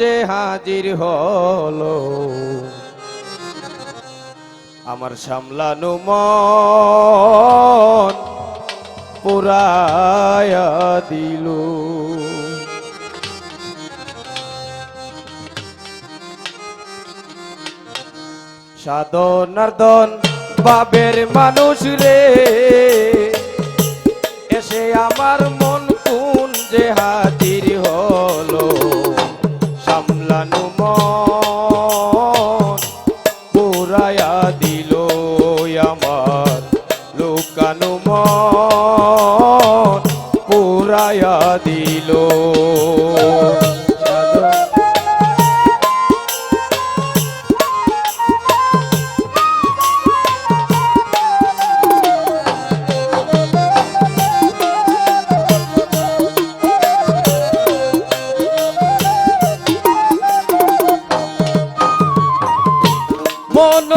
যে হাজির হলো। আমার সামলানো মন পুরায়া দিল। সাধনার্দন বাবের মানুষ রে, এসে আমার মন কোন যে হাজির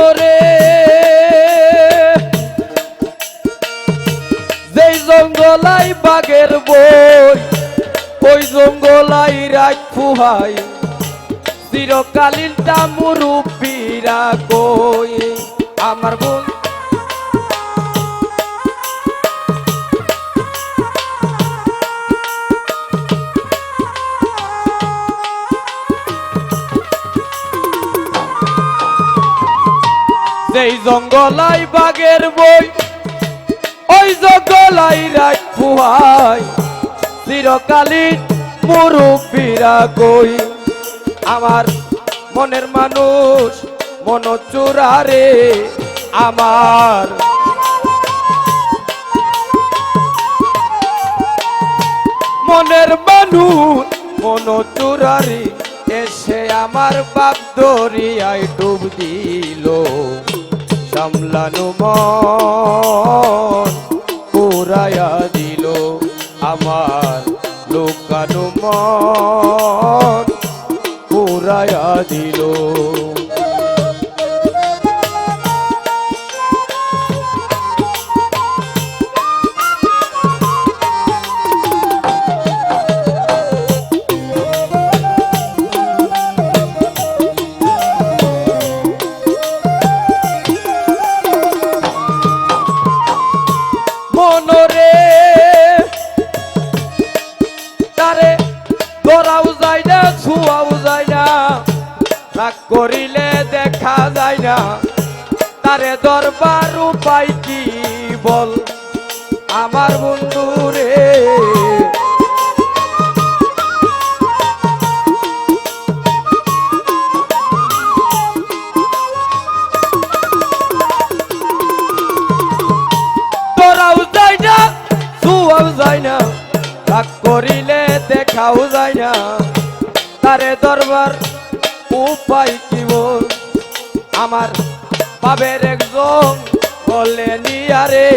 মনরে যেই জঙ্গলাই বাগের বই ওই জঙ্গলাই রাজ ফুহাই। চিরকালীন মুরুব্বীরা কই? আমার বোন যেই জঙ্গলাই বাগের বই, ওই জঙ্গলাই রাজ ফুহাই চিরকালীন মুরুব্বীরা কই, আমার মনের মানুষ মন চূড়ারে আমার। মনের মানুষ মন চূড়ারে এসে আমার বাপ দরিয়ায় ডুব দিল। সামলানো মন দিল আমার লোকানো মন দিল করিলে দেখা যায় না। তারে দরবার উপায় কি বল? আমার বন্ধু রে তোরাও যায় না ছুয়াও যায় না। রাগ করিলে দেখাও যায় না। তারে দরবার উপায় কি আমার বাবের একজন বলে নিয়ারে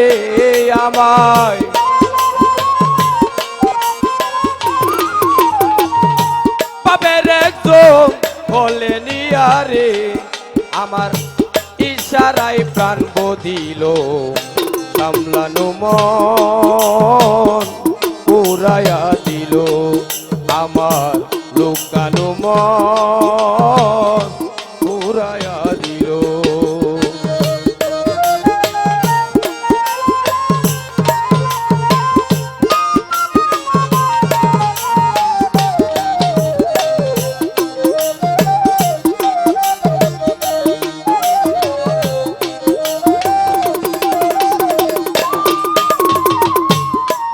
আমায়। বাবের একজন বলে নিয়ারে আমার ইশারায় প্রাণ বদিল। সামলানো মন পুরায়া দিল। আমার লুকানো মন পুরায়া দিল।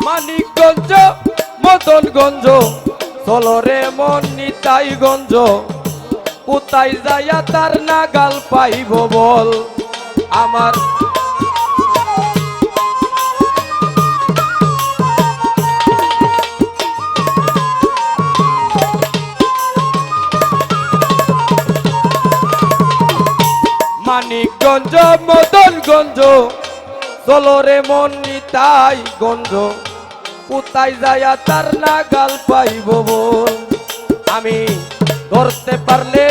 মানিকগঞ্জ মদনগঞ্জ চলরে মন নিতাই গঞ্জ? কোথায় যাইয়া তার নাগাল পাইব বল? আমার মানিকগঞ্জ, মদনগঞ্জ চলরে মন নিতাই গঞ্জ। কোথায় যায়া তার নাগাল পাইব বল? আমি ধরতে পারলে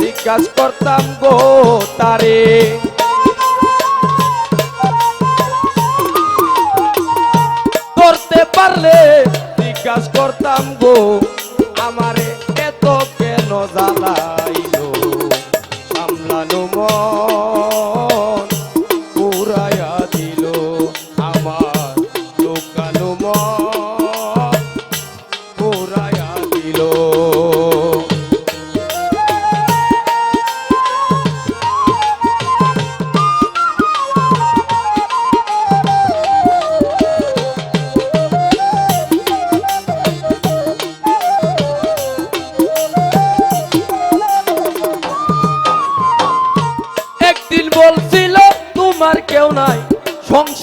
জিজ্ঞাস করতাম গো তারে।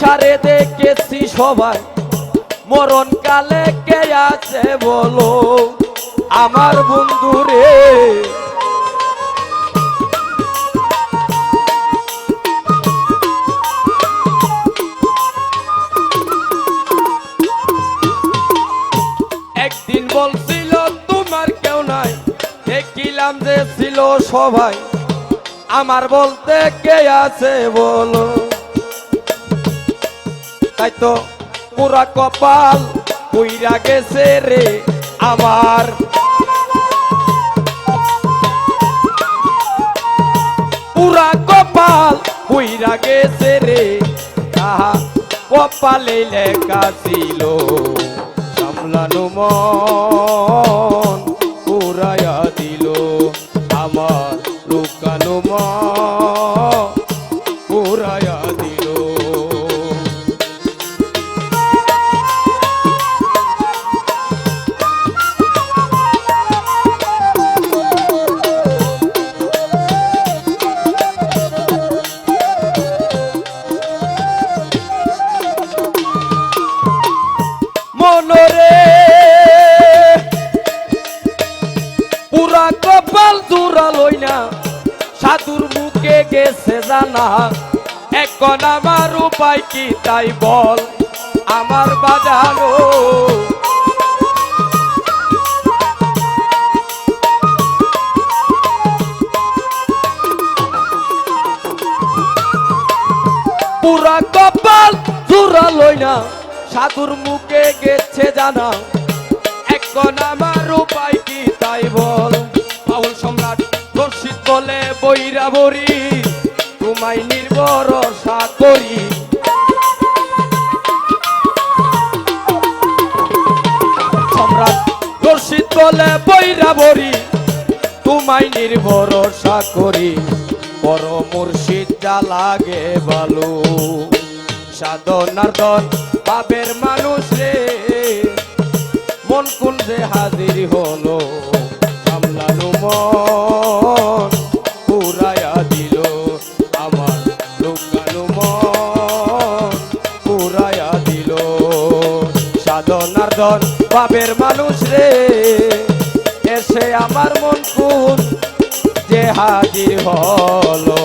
সংসারে দেখেছি সবাই। মরণ কালে কে আছে বলো? আমার বন্ধু রে। একদিন বলছিল, তোমার কেউ নাই। দেখিলাম যে ছিল সবাই। আমার বলতে কে আছে বলো? তাই তো পুরা কপাল পুইরা গেছে রে আমার। পুরা কপাল পুইরা গেছে রে, আহা, কপালে লেখা ছিল সামলানো মন। কপাল দূরালই না, সাধুর মুখে গেছে জানা। এখন আমার উপায় কি তাই বল, আমার বাজানো। পুরা কপাল জোরালই না, সাধুর মুখে গেছে জানা। এখন আমার উপায় কি তাই বল বলে বৈরা তোমায় নির্ভরসা করি। সম্রাট দর্শিত বলে বৈরা বরি তোমায় নির্ভরসা করি। বড় মুর্শিদ যা লাগে ভালো সাধনার পাবের মানুষ রে। মন কোন যে হাজির হলো, সামলানো মন। সাধনার বাপের মানুষ রে। এসে আমার মন কুন যে হাজির হলো।